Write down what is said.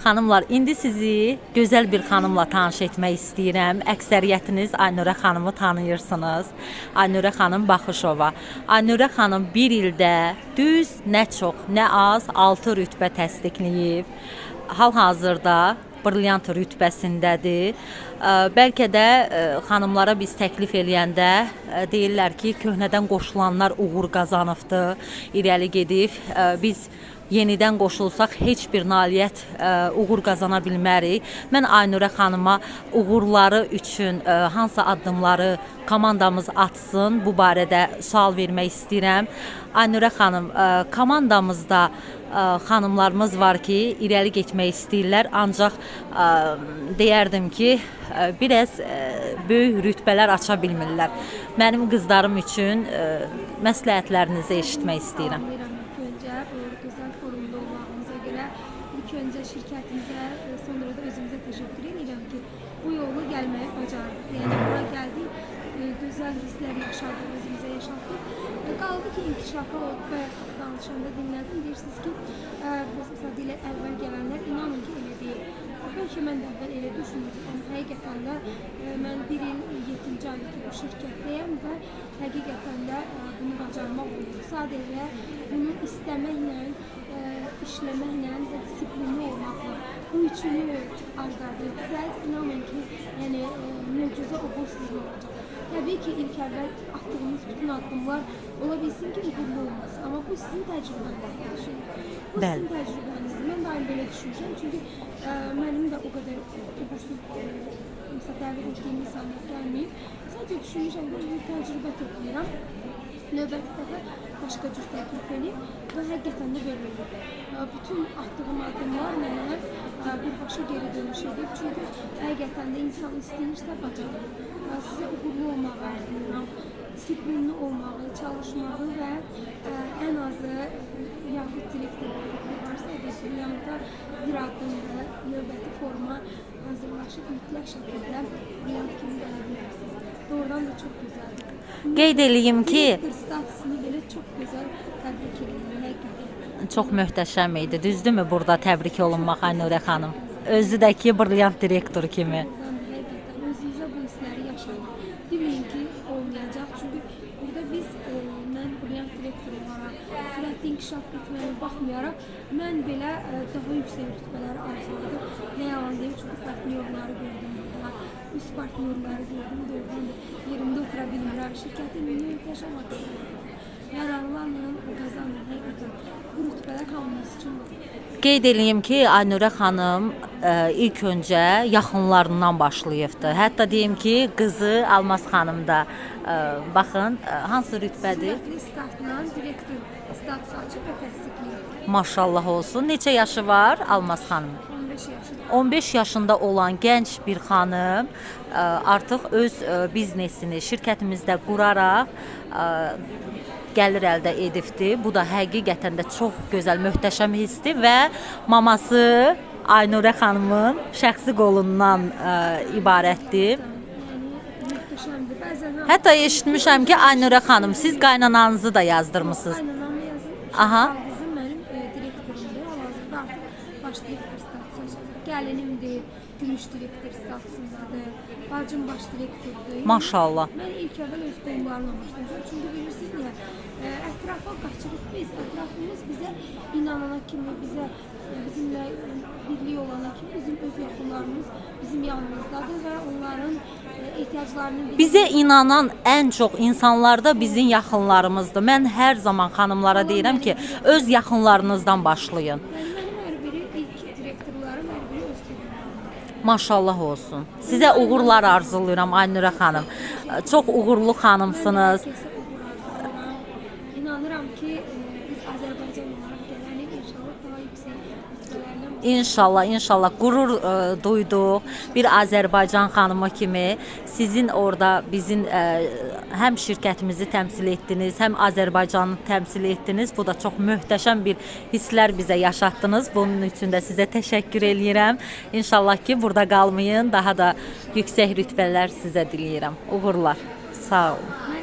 Xanımlar, indi sizi gözəl bir xanımla tanış etmək istəyirəm. Əksəriyyətiniz Aynurə xanımı tanıyırsınız. Aynurə xanım Baxışova. Aynurə xanım bir ildə düz nə çox, nə az 6 rütbə təsdiqləyib. Hal-hazırda brilyant rütbəsindədir. Bəlkə də xanımlara biz təklif eləyəndə deyirlər ki, köhnədən qoşulanlar uğur qazanıbdı, irəli gedib. Biz yenidən qoşulsaq heç bir nailiyyət uğur qazana bilmərik. Mən Aynurə xanıma uğurları üçün ə, hansı addımları komandamız atsın bu barədə sual vermək istəyirəm. Aynurə xanım, ə, komandamızda xanımlarımız var ki, irəli getmək istəyirlər, ancaq deyərdim ki, biraz ə, böyük rütbələr aça bilmirlər. Mənim qızlarım üçün ə, məsləhətlərinizi eşitmək istəyirəm. Anlayıram ilk önce bu güzel forumda olmağımıza göre ilk önce şirketimize sonra da özümüze teşekkür ederim ki bu yolu gelmeye bacardık. Yani buraya geldik, e, güzel hisler yaşadık, özümüze yaşattık. Kaldı ki inkişafa ve danışanda dinledim. Deyirsiniz ki mesela dile evvel gelenler inanın ki öyle değil. Belki ben de ama hakikaten de e, ben bir yıl yetinci aylık bu şirketteyim ve hakikaten de e, bunu bacarmak olur. Sadece bunu istemekle, e, işlemekle ve disiplinli olmakla bu üçünü ardı etseniz inanın ki yani e, mucize uğursuz olacak. Tabii ki ilk evvel attığınız bütün adımlar olabilsin ki uğurlu olmasın ama bu sizin tecrübenizdir. Düşünün. Bu Bəli. sizin tecrübenizdir. Ben daim böyle düşüneceğim çünkü e, benim de o kadar uğursuz e, mesela davet ettiğim insanlar gelmeyip sadece düşünmüşəm ki bir tecrübe toplayıram. Növbəti dəfə başqa cür təklif edib və həqiqətən də belə olub. Bütün atdığım addımlar mənə e, birbaşa geri dönüş edib. Çünki həqiqətən də insan istəyirsə bacarır. E, Sizə uğurlu olmağı arzulayıram. Disiplinli olmağı, çalışmağı və e, ən azı e, yaxud direktor varsa da bu yanında bir addımda növbəti forma hazırlaşıb mütləq şəkildə brilyant kimi gələ bilərsiniz. Doğrudan da çox gözəldir. Qeyd eləyim ki, Direktor statusunu belə çox gözəl təbrik edirəm həqiqətən. çox möhtəşəm idi. Düzdürmü burada təbrik olunmaq Aynurə xanım? Özü də ki, brilyant direktor kimi. Doğrudan da həqiqətən özünüzə bu hissləri Deməyin ki, olmayacaq. Çünki burada biz e, mən brilyant direktor olaraq sürətli inkişaf etməyimə baxmayaraq mən belə e, daha yüksək rütbələri arzuladım. Nə yalan deyim, çünki partnyorları gördüm burada. Üst partnyorları gördüm. Doğrudan da yerimdə otura bilmirəm. Şirkətin aksiyonu. Həqiqətən. Bu üçün var. Qeyd eləyim ki, Aynurə xanım ə, ilk öncə yaxınlarından başlayıbdı. Hətta deyim ki, qızı Almaz xanım da ə, baxın ə, hansı rütbədir? Sürətli startla direktor statusu açıb və təsdiqləyir. Maşallah olsun. Neçə yaşı var Almaz xanım? 15 yaşında. 15 yaşında olan gənc bir xanım ə, artıq öz ə, biznesini şirkətimizdə quraraq ə, gəlir əldə edibdi. Bu da həqiqətən də çox gözəl, möhtəşəm hissdir və maması Aynurə xanımın şəxsi qolundan ə, ibarətdir. Bəzən ha- Hətta eşitmişəm ki, Aynurə xanım siz qaynananızı da yazdırmısınız. Qaynanamı. Aha. Qızım mənim e, direktorumdur. Hal-hazırda baş direktor statusu açacaq. Gəlinimdir, gümüş direktor statusundadır. Bacım baş direktordur. Yəni Maşallah. Mən ilk əvvəl öz qonlarla başlamışam. Çünki bilirsiniz niyə? E, ətrafa qaçırıq biz. Ətrafımız bizə inanana kimi, bizə e, bizimlə e, birlik olana kimi bizim öz yaxınlarımız bizim yanımızdadır və onların e, ehtiyaclarını. Bizə inanan ən çox insanlar da bizim yaxınlarımızdır. Mən hər zaman xanımlara deyirəm ki, öz yaxınlarınızdan başlayın mənim hər biri ilk direktorlarım, hər biri öz qonlarım. Maşallah olsun. Sizə uğurlar arzulayıram Aynurə xanım. Çox uğurlu xanımsınız. İnanıram ki e, inşallah İnşallah, qürur ə, duyduq. Bir Azərbaycan xanımı kimi sizin orada bizim ə, həm şirkətimizi təmsil etdiniz, həm Azərbaycanı təmsil etdiniz. Bu da çox möhtəşəm bir hisslər bizə yaşatdınız. Bunun üçün də sizə təşəkkür eləyirəm. İnşallah ki, burada qalmayın, daha da yüksək rütbələr sizə diləyirəm. Uğurlar. Sağ olun.